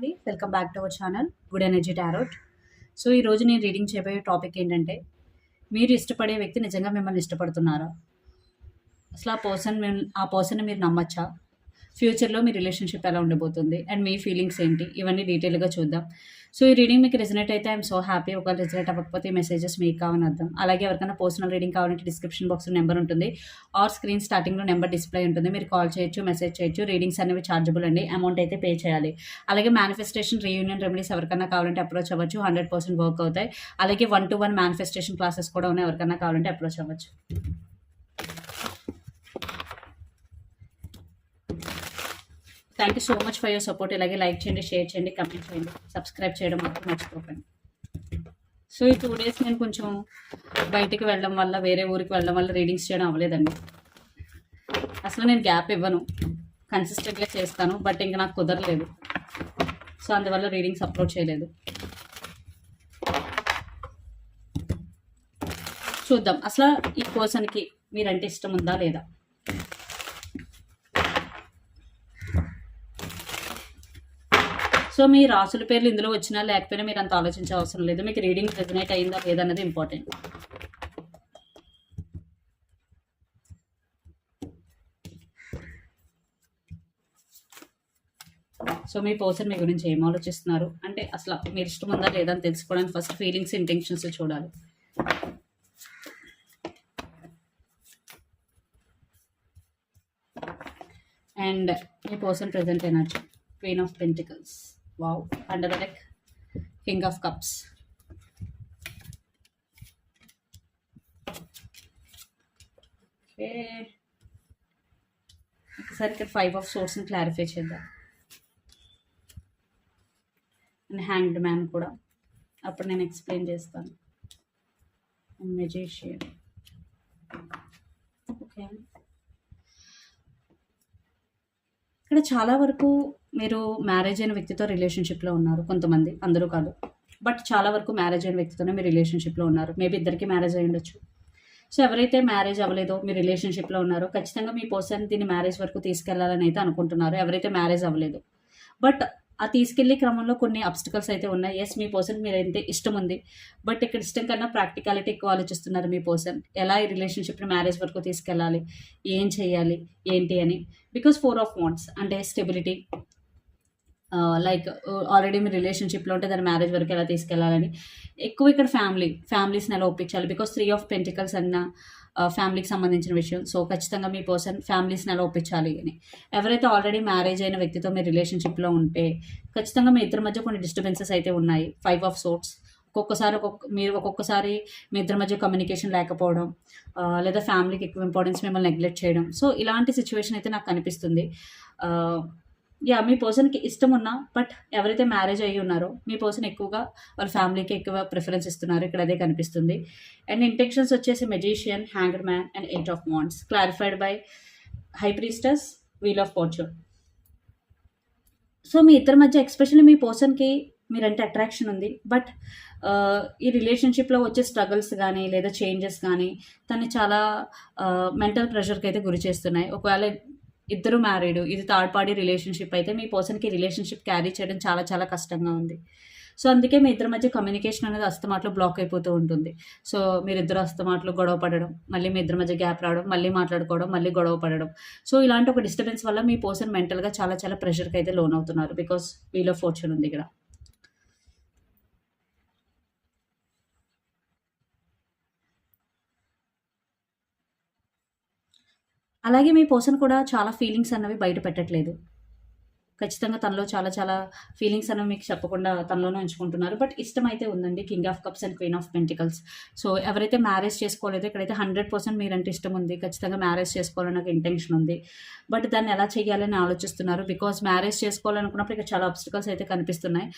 అండి. Welcome back to our channel good energy tarot so ఈరోజు నేను రీడింగ్ చేయబోయే టాపిక్ ఏంటంటే మీరు ఇష్టపడే వ్యక్తి నిజంగా మిమ్మల్ని ఇష్టపడుతున్నారా? అసలు ఆ పర్సన్ ఆ పర్సన్ మీరు నమ్మచ్చా? ఫ్యూచర్లో మీ రిలేషన్షిప్ ఎలా ఉండబోతుంది అండ్ మీ ఫీలింగ్స్ ఏంటి? ఇవన్నీ డీటెయిల్గా చూద్దాం. సో ఈ రీడింగ్ మీకు రిజనేట్ అయితే ఐఎమ్ సో హ్యాపీ. ఒకవేళ రిజనేట్ అవ్వకపోతే మెసేజెస్ మీకు కావాలని అర్థం. అలాగే ఎవరికైనా పర్సనల్ రీడింగ్ కావాలంటే డిస్క్రిప్షన్ బాక్స్లో నెంబర్ ఉంటుంది. ఆర్ స్క్రీన్ స్టార్టింగ్లో నెంబర్ డిస్ప్లే ఉంటుంది. మీరు కాల్ చేయొచ్చు మెసేజ్ చేయొచ్చు. రీడింగ్స్ అనేవి ఛార్జబుల్ అండి. అమౌంట్ అయితే పే చేయాలి. అలాగే మేనిఫెస్టేషన్ రీయూనియన్ రెమెడీస్ ఎవరికైనా కావాలంటే అప్రోచ్ అవ్వచ్చు. హండ్రెడ్ పర్సెంట్ వర్క్ అవుతాయి. అలాగే one to one manifestation classes కూడా ఉన్నాయి. ఎవరికైనా కావాలంటే అప్రోచ్ అవ్వచ్చు. Thank you so much for your support ఇలాగే లైక్ చేయండి షేర్ చేయండి కమెంట్ చేయండి. సబ్స్క్రైబ్ చేయడం మాత్రం మర్చిపోకండి. సో ఈ టూ డేస్ నేను కొంచెం బయటికి వెళ్ళడం వల్ల వేరే ఊరికి వెళ్ళడం వల్ల రీడింగ్స్ చేయడం అవ్వలేదండి. అసలు నేను గ్యాప్ ఇవ్వను. కన్సిస్టెంట్గా చేస్తాను బట్ ఇంకా నాకు కుదరలేదు. సో అందువల్ల రీడింగ్స్ అప్లోడ్ చేయలేదు. చూద్దాం. అసలు ఈ పర్సన్కి మీరంటే ఇష్టం ఉందా లేదా? సో మీ రాసుల పేర్లు ఇందులో వచ్చినా లేకపోయినా మీరు అంత ఆలోచించే అవసరం లేదు. మీకు రీడింగ్ రెజనేట్ అయిందా లేదన్నది ఇంపార్టెంట్. సో మీ పర్సన్ మీ గురించి ఏం ఆలోచిస్తున్నారు? అంటే అసలు మీరు ఇష్టం ఉందా లేదా అని తెలుసుకోవడానికి ఫస్ట్ ఫీలింగ్స్ ఇంటెన్షన్స్ చూడాలి. And me person present energy queen of pentacles. Wow under the king of cups okay. ఒకసారి ఇక్కడ ఫైవ్ ఆఫ్ సోర్స్ని క్లారిఫై చేద్దాం. అండ్ హ్యాంగ్డ్ మ్యాన్ కూడా. అప్పుడు నేను ఎక్స్ప్లెయిన్ చేస్తాను. మెజేషియన్ ఓకే ఇక్కడ చాలా వరకు మీరు మ్యారేజ్ అయిన వ్యక్తితో రిలేషన్షిప్లో ఉన్నారు కొంతమంది. అందరూ కాదు. బట్ చాలా వరకు మ్యారేజ్ అయిన వ్యక్తితోనే మీరు రిలేషన్షిప్లో ఉన్నారు. మేబీ ఇద్దరికి మ్యారేజ్ అయి ఉండొచ్చు. సో ఎవరైతే మ్యారేజ్ అవ్వలేదో మీ రిలేషన్షిప్లో ఉన్నారో ఖచ్చితంగా మీ పర్సన్ దీన్ని మ్యారేజ్ వరకు తీసుకెళ్ళాలని అయితే అనుకుంటున్నారు ఎవరైతే మ్యారేజ్ అవ్వలేదు. బట్ ఆ తీసుకెళ్ళే క్రమంలో కొన్ని అబ్స్టికల్స్ అయితే ఉన్నాయి. ఎస్ మీ పర్సన్ మీరు అయితే ఇష్టం ఉంది. బట్ ఇక్కడ ఇష్టం కన్నా ప్రాక్టికాలిటీ ఎక్కువ ఆలోచిస్తున్నారు మీ పర్సన్ ఎలా ఈ రిలేషన్షిప్ని మ్యారేజ్ వరకు తీసుకెళ్ళాలి? ఏం చేయాలి? ఏంటి అని. బికాస్ ఫోర్ ఆఫ్ వాంట్స్ అంటే స్టెబిలిటీ లైక్ ఆల్రెడీ మీ రిలేషన్షిప్లో ఉంటే దాన్ని మ్యారేజ్ వరకు ఎలా తీసుకెళ్ళాలని. ఎక్కువ ఇక్కడ ఫ్యామిలీ ఫ్యామిలీస్ని ఎలా ఒప్పించాలి? బికాస్ త్రీ ఆఫ్ పెంటికల్స్ అన్న ఫ్యామిలీకి సంబంధించిన విషయం. సో ఖచ్చితంగా మీ పర్సన్ ఫ్యామిలీస్ని ఎలా ఒప్పించాలి అని. ఎవరైతే ఆల్రెడీ మ్యారేజ్ అయిన వ్యక్తితో మీ రిలేషన్షిప్లో ఉంటే ఖచ్చితంగా మీ ఇద్దరి మధ్య కొన్ని డిస్టర్బెన్సెస్ అయితే ఉన్నాయి. ఫైవ్ ఆఫ్ సోర్ట్స్ ఒక్కొక్కసారి ఒక్కొక్క మీరు ఒక్కొక్కసారి మీ ఇద్దరి మధ్య కమ్యూనికేషన్ లేకపోవడం లేదా ఫ్యామిలీకి ఎక్కువ ఇంపార్టెన్స్ మిమ్మల్ని నెగ్లెక్ట్ చేయడం. సో ఇలాంటి సిచ్యువేషన్ అయితే నాకు కనిపిస్తుంది యా మీ పర్సన్కి ఇష్టం ఉన్నా బట్ ఎవరైతే మ్యారేజ్ అయ్యి ఉన్నారో మీ పర్సన్ ఎక్కువగా వాళ్ళ ఫ్యామిలీకి ఎక్కువ ప్రిఫరెన్స్ ఇస్తున్నారు. ఇక్కడ అదే కనిపిస్తుంది. అండ్ ఇంటెక్షన్స్ వచ్చేసి magician hanger man and eight of wands clarified by high priestess wheel of fortune so మీ ఇద్దరి మధ్య ఎక్స్పెషల్లీ మీ పర్సన్కి మీరంటే అట్రాక్షన్ ఉంది. బట్ uh, ఈ రిలేషన్షిప్లో వచ్చే స్ట్రగుల్స్ కానీ లేదా చేంజెస్ కానీ తను చాలా uh, మెంటల్ ప్రెషర్కి అయితే గురి చేస్తున్నాయి. ఒకవేళ ఇద్దరు మ్యారీడ్ ఇది థర్డ్ పార్టీ రిలేషన్షిప్ అయితే మీ పర్సన్కి రిలేషన్షిప్ క్యారీ చేయడం చాలా చాలా కష్టంగా ఉంది. సో అందుకే మీ ఇద్దరి మధ్య కమ్యూనికేషన్ అనేది అస్తమాటలో బ్లాక్ అయిపోతూ ఉంటుంది. సో మీరిద్దరు అస్తమాటలు గొడవ పడడం మళ్ళీ మీ ఇద్దరి మధ్య గ్యాప్ రావడం మళ్ళీ మాట్లాడుకోవడం మళ్ళీ గొడవ పడడం. సో ఇలాంటి ఒక డిస్టర్బెన్స్ వల్ల మీ పర్సన్ మెంటల్గా చాలా చాలా ప్రెషర్కి అయితే లోన్ అవుతున్నారు బికాస్ వీలో ఫోర్చ్యూన్ ఉంది ఇక్కడ. అలాగే మీ పర్సన్ కూడా చాలా ఫీలింగ్స్ అన్నవి బయట పెట్టట్లేదు. ఖచ్చితంగా తనలో చాలా చాలా ఫీలింగ్స్ అనేవి మీకు చెప్పకుండా తనలోనే ఉంచుకుంటున్నారు. బట్ ఇష్టం అయితే ఉందండి king of cups and queen of pentacles so ఎవరైతే మ్యారేజ్ చేసుకోలేదో ఇక్కడైతే హండ్రెడ్ పర్సెంట్ మీరంటే ఇష్టం ఉంది. ఖచ్చితంగా మ్యారేజ్ చేసుకోవాలని నాకు ఇంటెన్షన్ ఉంది. బట్ దాన్ని ఎలా చేయాలని ఆలోచిస్తున్నారు? బికాస్ మ్యారేజ్ చేసుకోవాలనుకున్నప్పుడు ఇక్కడ చాలా అబ్స్టికల్స్ అయితే కనిపిస్తున్నాయి.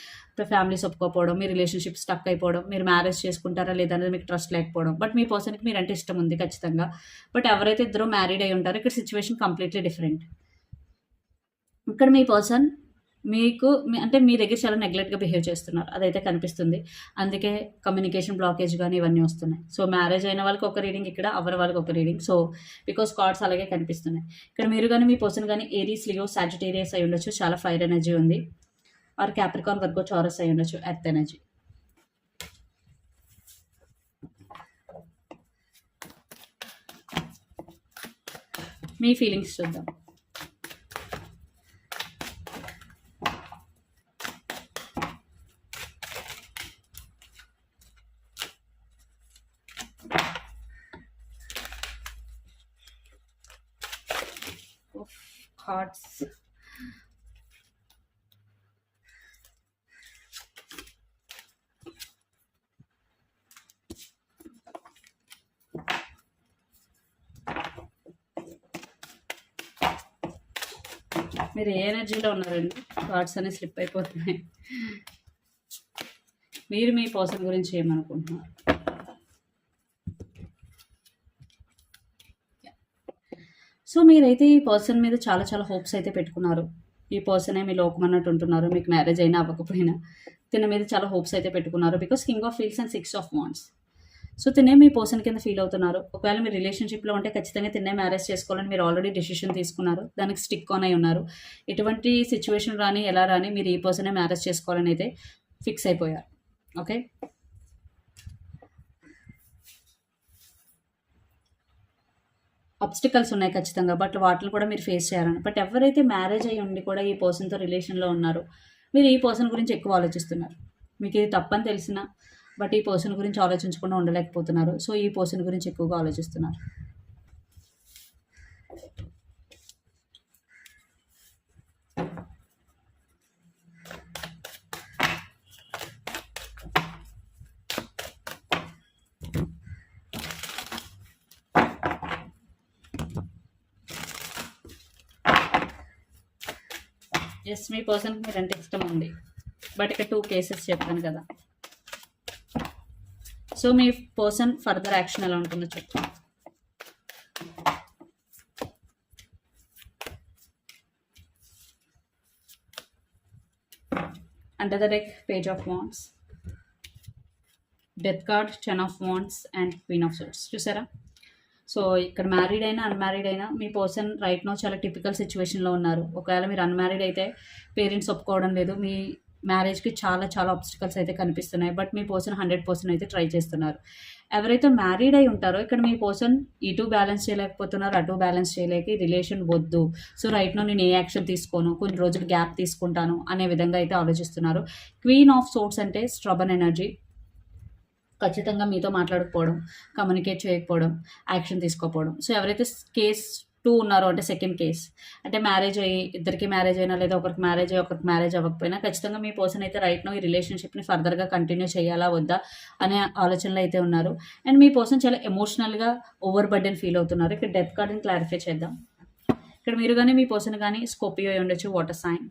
ఫ్యామిలీస్ ఒప్పుకోకపోవడం మీ రిలేషన్షిప్ స్టక్ అయిపోవడం మీరు మ్యారేజ్ చేసుకుంటారా లేదనేది మీకు ట్రస్ట్ లేకపోవడం. బట్ మీ పర్సన్కి మీరంటే ఇష్టం ఉంది ఖచ్చితంగా. బట్ ఎవరైతే ఇద్దరు మ్యారీడ్ అయి ఉంటారో ఇక్కడ సిచ్యువేషన్ కంప్లీట్లీ డిఫరెంట్ ఇక్కడ మీ పర్సన్ మీకు అంటే మీ దగ్గర చాలా నెగ్లెక్ట్గా బిహేవ్ చేస్తున్నారు. అదైతే కనిపిస్తుంది. అందుకే కమ్యూనికేషన్ బ్లాకేజ్ కానీ ఇవన్నీ వస్తున్నాయి. సో మ్యారేజ్ అయిన వాళ్ళకి ఒక రీడింగ్ ఇక్కడ అవర్ వాళ్ళకి ఒక రీడింగ్ సో బికాస్ కార్డ్స్ అలాగే కనిపిస్తున్నాయి. ఇక్కడ మీరు కానీ మీ పర్సన్ కానీ ఏరీస్ లియో సాజిటేరియస్ అయి ఉండొచ్చు. చాలా ఫైర్ ఎనర్జీ ఉంది. ఆర్ క్యాప్రికాన్ వర్గో చారస్ అయి ఉండొచ్చు. ఎర్త్ ఎనర్జీ మీ ఫీలింగ్స్ చూద్దాం కార్డ్స్ మీరు ఏ ఎనర్జీలో ఉన్నారండి? కార్డ్స్ అనేవి స్లిప్ అయిపోతున్నాయి. మీరు మీ పర్సన్ గురించి ఏమనుకుంటున్నారు? సో మీరైతే ఈ పర్సన్ మీద చాలా చాలా హోప్స్ అయితే పెట్టుకున్నారు. ఈ పర్సనే మీ లోకం అన్నట్టు ఉంటున్నారు మీకు మ్యారేజ్ అయినా అవ్వకపోయినా. తిన మీద చాలా హోప్స్ అయితే పెట్టుకున్నారు. Because king of feels and six of wands so తినే మీ పర్సన్ కింద ఫీల్ అవుతున్నారు. ఒకవేళ మీరు రిలేషన్షిప్లో ఉంటే ఖచ్చితంగా తినే మ్యారేజ్ చేసుకోవాలని మీరు ఆల్రెడీ డెసిషన్ తీసుకున్నారు. దానికి స్టిక్ ఆన్ అయి ఉన్నారు. ఎటువంటి సిచ్యువేషన్ రాని ఎలా రాని మీరు ఈ పర్సనే మ్యారేజ్ చేసుకోవాలని అయితే ఫిక్స్ అయిపోయారు. ఓకే? అబ్స్టికల్స్ ఉన్నాయి ఖచ్చితంగా బట్ వాటిని కూడా మీరు ఫేస్ చేయాలని. బట్ ఎవరైతే మ్యారేజ్ అయ్యి ఉండి కూడా ఈ పర్సన్తో రిలేషన్లో ఉన్నారో మీరు ఈ పర్సన్ గురించి ఎక్కువ ఆలోచిస్తున్నారు. మీకు ఇది తప్పని తెలిసినా బట్ ఈ పర్సన్ గురించి ఆలోచించకుండా ఉండలేకపోతున్నారు. సో ఈ పర్సన్ గురించి ఎక్కువగా ఆలోచిస్తున్నారు. ఎస్ మీ పర్సన్కి మీరు అంటే ఇష్టం ఉంది. బట్ ఇక్కడ టూ కేసెస్ చెప్పాను కదా. సో మీ పర్సన్ ఫర్దర్ యాక్షన్ ఎలా ఉంటుందో చెప్పండి under the deck page of wands death card ten of wands and queen of swords చూసారా? సో ఇక్కడ మ్యారీడ్ అయినా అన్మ్యారీడ్ అయినా మీ పర్సన్ రైట్ నో చాలా టిపికల్ సిచ్యువేషన్లో ఉన్నారు. ఒకవేళ మీరు అన్మ్యారీడ్ అయితే పేరెంట్స్ ఒప్పుకోవడం లేదు మీ మ్యారేజ్కి చాలా చాలా ఆబ్స్టికల్స్ అయితే కనిపిస్తున్నాయి. బట్ మీ పర్సన్ హండ్రెడ్ పర్సెంట్ అయితే ట్రై చేస్తున్నారు. ఎవరైతే మ్యారీడ్ అయి ఉంటారో ఇక్కడ మీ పర్సన్ ఇటు బ్యాలెన్స్ చేయలేకపోతున్నారు అటు బ్యాలెన్స్ చేయలేక రిలేషన్ వద్దు. సో రైట్నో నేను ఏ యాక్షన్ తీసుకోను కొన్ని రోజులు గ్యాప్ తీసుకుంటాను అనే విధంగా అయితే ఆలోచిస్తున్నారు. క్వీన్ ఆఫ్ సోర్ట్స్ అంటే స్ట్రబన్ ఎనర్జీ ఖచ్చితంగా మీతో మాట్లాడకపోవడం కమ్యూనికేట్ చేయకపోవడం యాక్షన్ తీసుకోకపోవడం. సో ఎవరైతే కేస్ టూ ఉన్నారు అంటే సెకండ్ కేస్ అంటే మ్యారేజ్ అయ్యి ఇద్దరికి మ్యారేజ్ అయినా లేదా ఒకరికి మ్యారేజ్ అయ్యి ఒకరికి మ్యారేజ్ అవ్వకపోయినా ఖచ్చితంగా మీ పర్సన్ అయితే రైట్ నో ఈ రిలేషన్షిప్ని ఫర్దర్గా కంటిన్యూ చేయాలా వద్దా అనే ఆలోచనలు అయితే ఉన్నారు. అండ్ మీ పర్సన్ చాలా ఎమోషనల్గా ఓవర్ బర్డెన్ ఫీల్ అవుతున్నారు. ఇక్కడ డెత్ కార్డ్ని క్లారిఫై చేద్దాం. ఇక్కడ మీరు కానీ మీ పర్సన్ కానీ స్కోపియో అయి ఉండొచ్చు వాటర్ సైన్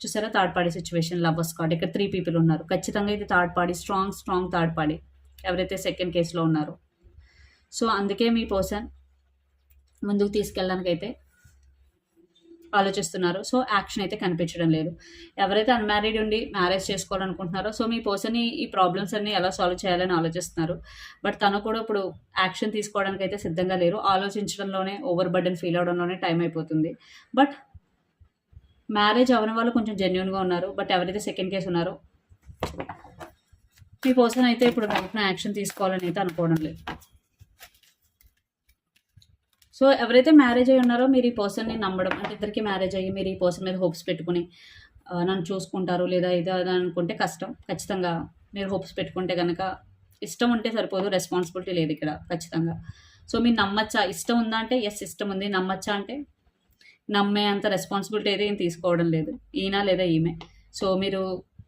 చూసారా? Third party situation lovers card ఇక్కడ త్రీ పీపుల్ ఉన్నారు. ఖచ్చితంగా ఇది third party strong strong third party ఎవరైతే సెకండ్ కేసులో ఉన్నారో. సో అందుకే మీ పర్సన్ ముందుకు తీసుకెళ్ళడానికి అయితే ఆలోచిస్తున్నారు. సో యాక్షన్ అయితే కనిపించడం లేదు. ఎవరైతే అన్మ్యారీడ్ ఉండి మ్యారేజ్ చేసుకోవాలనుకుంటున్నారో సో మీ పర్సన్ ఈ ప్రాబ్లమ్స్ అన్ని ఎలా సాల్వ్ చేయాలని ఆలోచిస్తున్నారు. బట్ తను కూడా ఇప్పుడు యాక్షన్ తీసుకోవడానికి అయితే సిద్ధంగా లేరు. ఆలోచించడంలోనే ఓవర్ బర్డెన్ ఫీల్ అవడంలోనే టైం అయిపోతుంది. బట్ మ్యారేజ్ అవని వాళ్ళు కొంచెం జెన్యున్గా ఉన్నారు. బట్ ఎవరైతే సెకండ్ కేసు ఉన్నారో మీ పర్సన్ అయితే ఇప్పుడు వెంటనే యాక్షన్ తీసుకోవాలని అయితే అనుకోవడం లేదు. సో ఎవరైతే మ్యారేజ్ అయ్యి ఉన్నారో మీరు ఈ పర్సన్ని నమ్మడం అంటే ఇద్దరికి మ్యారేజ్ అయ్యి మీరు ఈ పర్సన్ మీద హోప్స్ పెట్టుకుని నన్ను చూసుకుంటారు లేదా ఇది అది అనుకుంటే కష్టం. ఖచ్చితంగా మీరు హోప్స్ పెట్టుకుంటే కనుక ఇష్టం ఉంటే సరిపోదు రెస్పాన్సిబిలిటీ లేదు ఇక్కడ ఖచ్చితంగా. సో మీరు నమ్మచ్చా? ఇష్టం ఉందా అంటే ఎస్ ఇష్టం ఉంది. నమ్మచ్చా అంటే నమ్మే అంత రెస్పాన్సిబిలిటీ అయితే ఏం తీసుకోవడం లేదు. ఈయన లేదా ఈమె. సో మీరు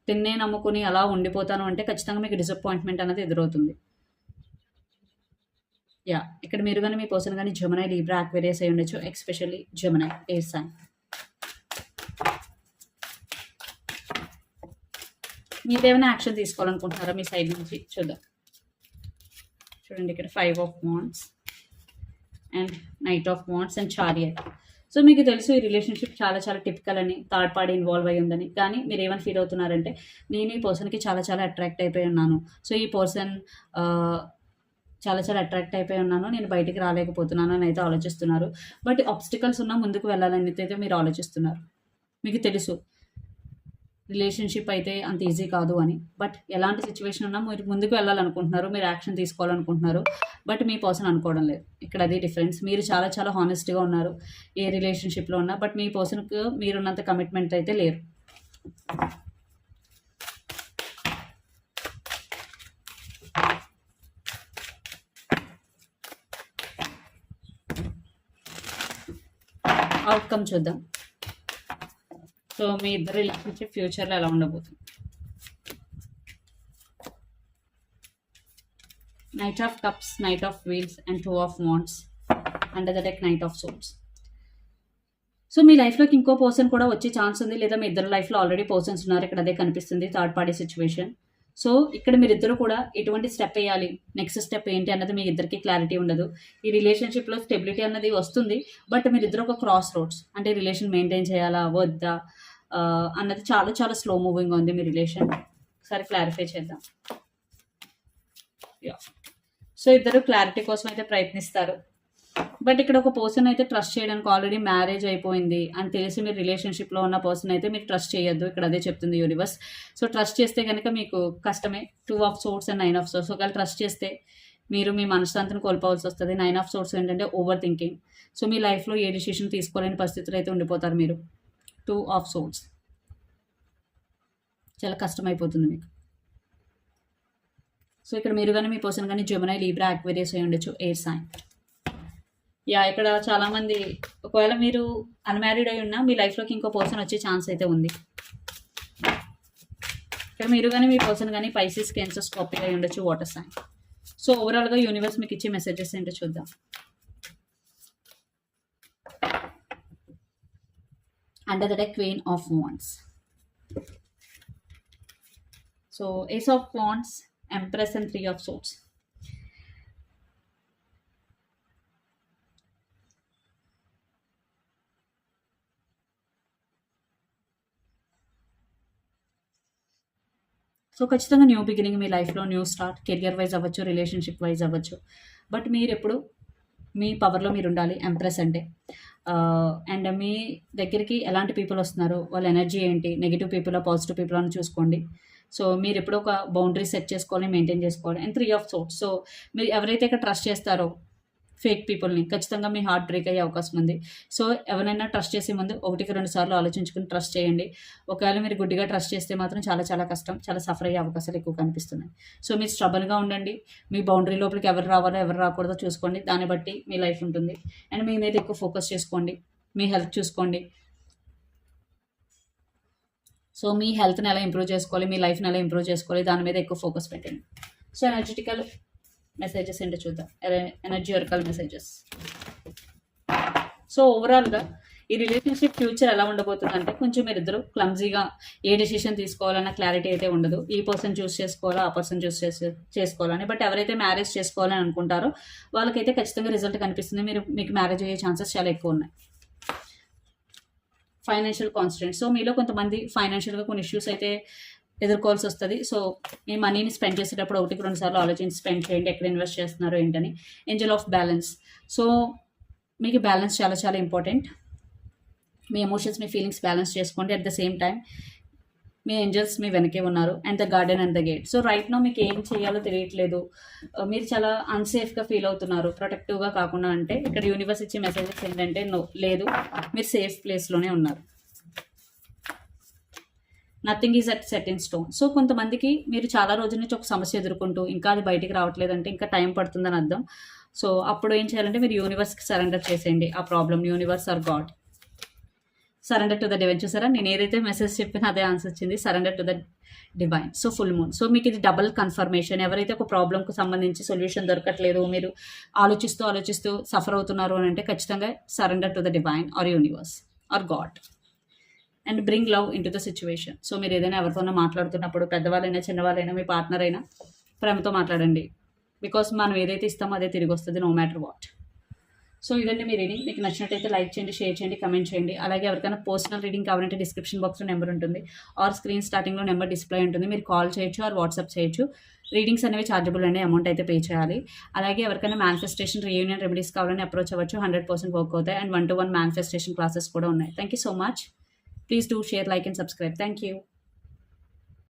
తిన్నే నమ్ముకుని అలా ఉండిపోతాను అంటే ఖచ్చితంగా మీకు డిసప్పాయింట్మెంట్ అనేది ఎదురవుతుంది. యా ఇక్కడ మీరు కానీ మీ పర్సన్ కానీ జమనై లీబ్రా అక్వేరియస్ అయి ఉండొచ్చు ఎక్స్పెషల్లీ జమనై ఏ సైన్ మీరేమైనా యాక్షన్ తీసుకోవాలనుకుంటున్నారా మీ సైడ్ నుంచి? చూద్దాం. చూడండి ఇక్కడ five of wands and knight of wands and chariot so మీకు తెలుసు ఈ రిలేషన్షిప్ చాలా చాలా టిపికల్ అని థర్డ్ పార్టీ ఇన్వాల్వ్ అయి ఉందని. కానీ మీరు ఏమని ఫీల్ అవుతున్నారంటే నేను ఈ పర్సన్కి చాలా చాలా అట్రాక్ట్ అయిపోయి ఉన్నాను. సో ఈ పర్సన్ చాలా చాలా అట్రాక్ట్ అయిపోయి ఉన్నాను. నేను బయటికి రాలేకపోతున్నాను అని అయితే ఆలోచిస్తున్నారు. బట్ ఆబ్స్టికల్స్ ఉన్నా ముందుకు వెళ్ళాలని అయితే మీరు ఆలోచిస్తున్నారు. మీకు తెలుసు. రిలేషన్షిప్ అయితే అంత ఈజీ కాదు అని. బట్ ఎలాంటి సిచ్యువేషన్ ఉన్నా మీరు ముందుకు వెళ్ళాలనుకుంటున్నారు. మీరు యాక్షన్ తీసుకోవాలనుకుంటున్నారు. బట్ మీ పర్సన్ అనుకోవడం లేదు. ఇక్కడ అది డిఫరెన్స్ మీరు చాలా చాలా హానెస్ట్గా ఉన్నారు. ఏ రిలేషన్షిప్లో ఉన్నా. బట్ మీ పర్సన్కు మీరున్నంత కమిట్మెంట్ అయితే లేరు. అవుట్కమ్ చూద్దాం. సో మీ ఇద్దరు రిలేషన్షిప్ ఫ్యూచర్లో ఎలా ఉండబోతుంది? Knight of cups knight of wheels and two of wands under the deck knight of swords so మీ లైఫ్లోకి ఇంకో పర్సన్ కూడా వచ్చే ఛాన్స్ ఉంది. లేదా మీ ఇద్దరు లైఫ్లో ఆల్రెడీ పర్సన్స్ ఉన్నారు. ఇక్కడ అదే కనిపిస్తుంది. థర్డ్ పార్టీ సిచ్యువేషన్ సో ఇక్కడ మీరిద్దరు కూడా ఎటువంటి స్టెప్ వేయాలి? నెక్స్ట్ స్టెప్ ఏంటి అన్నది మీ ఇద్దరికి క్లారిటీ ఉండదు. ఈ రిలేషన్షిప్లో స్టెబిలిటీ అన్నది వస్తుంది. బట్ మీరిద్దరు ఒక క్రాస్ రోడ్స్ అంటే రిలేషన్ మెయింటైన్ చేయాలా వద్దా? అన్నది చాలా చాలా స్లో మూవింగ్ ఉంది మీ రిలేషన్ ఒకసారి క్లారిఫై చేద్దాం. సో ఇద్దరు క్లారిటీ కోసం అయితే ప్రయత్నిస్తారు. బట్ ఇక్కడ ఒక పర్సన్ అయితే ట్రస్ట్ చేయడానికి ఆల్రెడీ మ్యారేజ్ అయిపోయింది అని తెలిసి మీరు రిలేషన్షిప్లో ఉన్న పర్సన్ అయితే మీరు ట్రస్ట్ చేయొద్దు. ఇక్కడ అదే చెప్తుంది యూనివర్స్ సో ట్రస్ట్ చేస్తే కనుక మీకు కష్టమే. Two of swords and nine of swords ఒకవేళ ట్రస్ట్ చేస్తే మీరు మీ మనశ్శాంతిని కోల్పోవాల్సి వస్తుంది. నైన్ ఆఫ్ సోర్స్ ఏంటంటే ఓవర్ థింకింగ్ సో మీ లైఫ్లో ఏ డిసిషన్ తీసుకోలేని పరిస్థితులు అయితే ఉండిపోతారు మీరు. టూ ఆఫ్ సోర్స్ చాలా కష్టమైపోతుంది మీకు. సో ఇక్కడ మీరు కానీ మీ పర్సన్ కానీ జమునై లీబ్రా అక్వేరియస్ అయి ఉండొచ్చు. ఎయిర్ సైన్ యా ఇక్కడ చాలామంది ఒకవేళ మీరు అన్మ్యారీడ్ అయి ఉన్నా మీ లైఫ్లోకి ఇంకో పర్సన్ వచ్చే ఛాన్స్ అయితే ఉంది. ఇక్కడ మీరు కానీ మీ పర్సన్ కానీ పైసెస్ క్యాన్సర్ కాపీ అయి ఉండొచ్చు వాటర్ సైన్ సో ఓవరాల్గా యూనివర్స్ మీకు ఇచ్చే మెసేజెస్ ఏంటో చూద్దాం. Under the queen of wands so ace of wands empress and three of swords so ఖచ్చితంగా న్యూ బిగినింగ్ మీ లైఫ్లో న్యూ స్టార్ట్ కెరియర్ వైజ్ అవ్వచ్చు రిలేషన్షిప్ వైజ్ అవ్వచ్చు. బట్ మీరు ఎప్పుడు మీ పవర్లో మీరు ఉండాలి ఎంప్రెస్ అంటే. అండ్ మీ దగ్గరికి ఎలాంటి పీపుల్ వస్తున్నారు? వాళ్ళ ఎనర్జీ ఏంటి? నెగిటివ్ పీపుల్ పాజిటివ్ పీపుల్ అని చూసుకోండి. సో మీరు ఎప్పుడు ఒక బౌండరీ సెట్ చేసుకోవాలి మెయింటైన్ చేసుకోవాలి. And three of swords so మీరు ఎవరైతే ఇక్కడ ట్రస్ట్ చేస్తారో ఫేక్ పీపుల్ని. ఖచ్చితంగా మీ హార్ట్ బ్రేక్ అయ్యే అవకాశం ఉంది. సో ఎవరైనా ట్రస్ట్ చేసే ముందు ఒకటికి రెండు సార్లు ఆలోచించుకుని ట్రస్ట్ చేయండి. ఒకవేళ మీరు గుడ్డిగా ట్రస్ట్ చేస్తే మాత్రం చాలా చాలా కష్టం. చాలా సఫర్ అయ్యే అవకాశాలు ఎక్కువ కనిపిస్తున్నాయి. సో మీరు స్ట్రబల్గా ఉండండి. మీ బౌండరీ లోపలికి ఎవరు రావాలో ఎవరు రాకూడదో చూసుకోండి. దాన్ని బట్టి మీ లైఫ్ ఉంటుంది. అండ్ మీ మీద ఎక్కువ ఫోకస్ చేసుకోండి. మీ హెల్త్ చూసుకోండి. సో మీ హెల్త్ని ఎలా ఇంప్రూవ్ చేసుకోవాలి? మీ లైఫ్ని ఎలా ఇంప్రూవ్ చేసుకోవాలి? దాని మీద ఎక్కువ ఫోకస్ పెట్టండి. సో ఎనర్జెటికల్ మెసేజెస్ ఏంటో చూద్దాం. ఎనర్జీ వర్కల్ మెసేజెస్ సో ఓవరాల్గా ఈ రిలేషన్షిప్ ఫ్యూచర్ ఎలా ఉండబోతుంది అంటే కొంచెం మీరు ఇద్దరు క్లమ్జీగా ఏ డెసిషన్ తీసుకోవాలన్న క్లారిటీ అయితే ఉండదు. ఈ పర్సన్ చూస్ చేసుకోవాలా ఆ పర్సన్ చూస్ చేసే చేసుకోవాలని. బట్ ఎవరైతే మ్యారేజ్ చేసుకోవాలని అనుకుంటారో వాళ్ళకైతే ఖచ్చితంగా రిజల్ట్ కనిపిస్తుంది. మీరు మీకు మ్యారేజ్ అయ్యే ఛాన్సెస్ చాలా ఎక్కువ ఉన్నాయి. ఫైనాన్షియల్ కాన్స్టెంట్ సో మీలో కొంతమంది ఫైనాన్షియల్గా కొన్ని ఇష్యూస్ అయితే ఎదుర్కోవాల్సి వస్తుంది సో మీ మనీని స్పెండ్ చేసేటప్పుడు ఒకటికి రెండు సార్లు ఆలోచించి స్పెండ్ చేయండి. ఎక్కడ ఇన్వెస్ట్ చేస్తున్నారు ఏంటని. Angel of balance. సో మీకు బ్యాలెన్స్ చాలా చాలా ఇంపార్టెంట్. మీ ఎమోషన్స్ మీ ఫీలింగ్స్ బ్యాలెన్స్ చేసుకోండి. అట్ ద సేమ్ టైం మీ ఏంజల్స్ మీ వెనకే ఉన్నారు. And the garden and the gate. So right now మీకు ఏం చేయాలో తెలియట్లేదు. మీరు చాలా అన్సేఫ్గా ఫీల్ అవుతున్నారు. ప్రొటెక్టివ్గా కాకుండా అంటే ఇక్కడ యూనివర్స్ ఇచ్చే మెసేజెస్ ఏంటంటే నో లేదు. మీరు సేఫ్ ప్లేస్లోనే ఉన్నారు. Nothing is at set in stone so కొంతమందికి మీరు చాలా రోజుల నుంచి ఒక సమస్య ఎదుర్కొంటూ ఇంకా అది బయటికి రావట్లేదంటే ఇంకా టైం పడుతుందని అర్థం. సో అప్పుడు ఏం చేయాలంటే మీరు యూనివర్స్కి సరెండర్ చేసేయండి. ఆ problem universe or god surrender to the divine చూసారా? నేను ఏదైతే మెసేజ్ చెప్పినా అదే ఆన్సర్ వచ్చింది. Surrender to the divine so full moon so మీకు ఇది డబుల్ కన్ఫర్మేషన్ ఎవరైతే ఒక ప్రాబ్లంకు సంబంధించి సొల్యూషన్ దొరకట్లేదు మీరు ఆలోచిస్తూ ఆలోచిస్తూ సఫర్ అవుతున్నారు అని అంటే ఖచ్చితంగా surrender to the divine or universe or god and bring love into the situation. So మీరు ఏదైనా ఎవరితోనో మాట్లాడుతున్నప్పుడు పెద్దవాళ్ళైనా చిన్నవాళ్ళైనా మీ పార్ట్నర్ అయినా ప్రేమతో మాట్లాడండి. బికాస్ మనం ఏదైతే ఇస్తామో అదే తిరిగి వస్తుంది నో మ్యాటర్ వాట్ సో ఇదండి మీ రీడింగ్ మీకు నచ్చినట్టయితే లైక్ చేయండి షేర్ చేయండి కమెంట్ చేయండి. అలాగే ఎవరికైనా పర్సనల్ రీడింగ్ కావాలంటే డిస్క్రిప్షన్ బాక్స్లో నెంబర్ ఉంటుంది. ఆర్ స్క్రీన్ స్టార్టింగ్లో నెంబర్ డిస్ప్లే ఉంటుంది. మీరు కాల్ చేయొచ్చు ఆర్ వాట్సాప్ చేయొచ్చు. రీడింగ్స్ అనేవి ఛార్జబుల్ అండి అమౌంట్ అయితే పే చేయాలి. అలాగే ఎవరికైనా మేనిఫెస్టేషన్ రీయూనియన్ రెమెడీస్ కావాలని అప్రోచ్ అవ్వచ్చు. హండ్రెడ్ పర్సెంట్ వర్క్ అవుతాయి. And one to one manifestation classes కూడా ఉన్నాయి. Thank you so much Please do share, like, and subscribe. Thank you.